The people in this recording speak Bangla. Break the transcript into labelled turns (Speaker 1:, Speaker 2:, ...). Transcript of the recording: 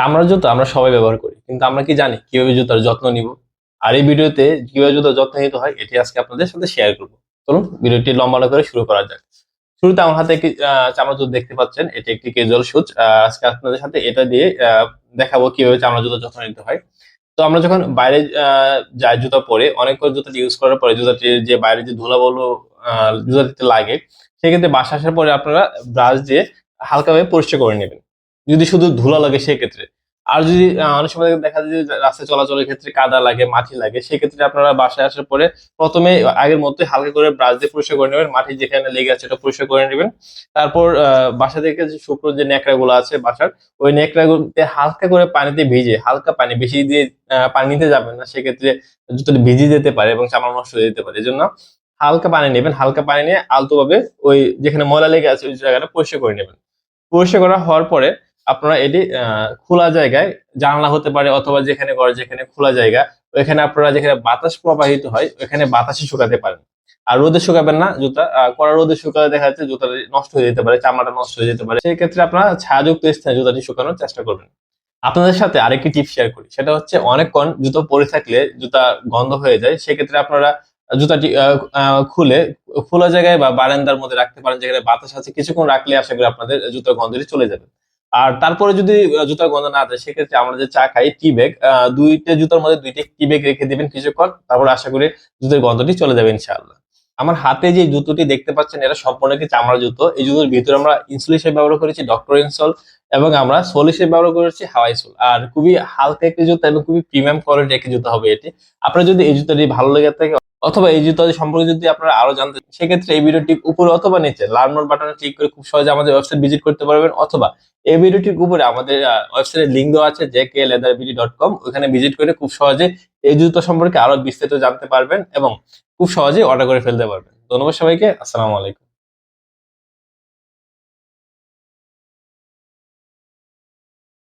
Speaker 1: চামড়ার জুতো আমরা সবাই ব্যবহার করি, কিন্তু আমরা কি জানি কীভাবে জুতার যত্ন নিব? আর এই ভিডিওতে কীভাবে জুতার যত্ন নিতে হয়, এটি আজকে আপনাদের সাথে শেয়ার করব। চলুন, ভিডিওটি লম্বা করে শুরু করা যাক। শুরুতে আমার হাতে একটি চামড়া জুতো দেখতে পাচ্ছেন, এটি একটি কেজুয়াল শুজ আজকে আপনাদের সাথে এটা দিয়ে দেখাবো কীভাবে চামড়া জুতার যত্ন নিতে হয়। তো আমরা যখন বাইরে যাই জুতা পরে, অনেক করে জুতাটি ইউজ করার পরে জুতাটির যে বাইরে যে ধুলাবলো জুতাটিতে লাগে, সেক্ষেত্রে বাসা আসার পরে আপনারা ব্রাশ দিয়ে হালকাভাবে পরিষ্কার করে নেবেন। যদি শুধু ধুলা লাগে সেক্ষেত্রে। আর যদি অনেক সময় দেখা যায় যে রাস্তায় চলাচলের ক্ষেত্রে কাদা লাগে, মাটি লাগে, সেক্ষেত্রে আপনারা বাসায় আসার পরে প্রথমে আগের মতোই হালকা করে ব্রাশ দিয়ে পরিষ্কার করে নেবেন। মাটি যেখানে লেগে আছে এটা পরিষ্কার করে নেবেন। তারপর বাসা থেকে যে শুকনো যে ন্যাকড়া গুলো আছে বাসার, ওই ন্যাকড়া গুলোতে হালকা করে পানিতে ভিজে হালকা পানি, বেশি দিয়ে পানি নিতে যাবেন না। সেক্ষেত্রে জুতোটি ভিজে যেতে পারে এবং চামড়া নষ্ট হয়ে যেতে পারে। এই জন্য হালকা পানি নেবেন, হালকা পানি নিয়ে আলতোভাবে ওই যেখানে ময়লা লেগে আছে ওই জায়গাটা পরিষ্কার করে নেবেন। পরিষ্কার করা হওয়ার পরে আপনারা এটি খোলা জায়গায়, জানলা হতে পারে অথবা যেখানে ঘর, যেখানে খোলা জায়গা, ওইখানে আপনারা যেখানে বাতাস প্রবাহিত হয়, ওইখানে বাতাসে শুকাতে পারেন। আর রোদে শুকাবেন না, জুতা কড়া রোদে শুকালে দেখা যাচ্ছে জুতাটি নষ্ট হয়ে যেতে পারে, চামড়াটা নষ্ট হয়ে যেতে পারে। সেই ক্ষেত্রে আপনারা ছায়াযুক্ত স্থানে জুতাটি শুকানোর চেষ্টা করবেন। আপনাদের সাথে আরেকটি টিপ শেয়ার করি, সেটা হচ্ছে অনেকক্ষণ জুতো পরে থাকলে জুতা গন্ধ হয়ে যায়, সেক্ষেত্রে আপনারা জুতাটি খুলে খোলা জায়গায় বা বারান্দার মধ্যে রাখতে পারেন, যেখানে বাতাস আছে, কিছুক্ষণ রাখলে আশা করি আপনাদের জুতার গন্ধটি চলে যাবে। আর তারপরে যদি জুতার গন্ধ না যায় সেক্ষেত্রে আমরা যে চা খাই টি ব্যাগ দুইটা জুতার মধ্যে দুইটা টি ব্যাগ রেখে দিবেন কিছুক্ষণ, তারপর আশা করি জুতোর গন্ধটি চলে যাবে ইনশাআল্লাহ। আমার হাতে যে জুতোটি দেখতে পাচ্ছেন এটা সম্পূর্ণ একটি চামড়া জুতো। এই জুতোর ভিতরে আমরা ইনসুল হিসেবে ব্যবহার করেছি ডক্টর ইনসল এবং আমরা সোল হিসেবে ব্যবহার করেছি, হাওয়াই সোল। আর খুবই হালকা একটি জুতো এবং খুবই প্রিমিয়াম কোয়ালিটির একটি জুতো হবে এটি। আপনার যদি এই জুতোটি ভালো লেগে থাকে অথবা এই জুতো সম্পর্কে যদি আপনারা আরও জানতে সেক্ষেত্রে এই ভিডিওটি উপরে অথবা নিচে লার্ন মোর বাটনে ক্লিক করে খুব সহজে আমাদের ওয়েবসাইট ভিজিট করতে পারবেন, অথবা এই ভিডিওটির উপরে আমাদের ওয়েবসাইটের লিঙ্ক দেওয়া আছে J K leather BD dot com ওখানে ভিজিট করে খুব সহজে এই জুতা সম্পর্কে আরও বিস্তারিত জানতে পারবেন এবং খুব সহজে অর্ডার করে ফেলতে পারবেন। ধন্যবাদ সবাইকে, আসসালামু আলাইকুম।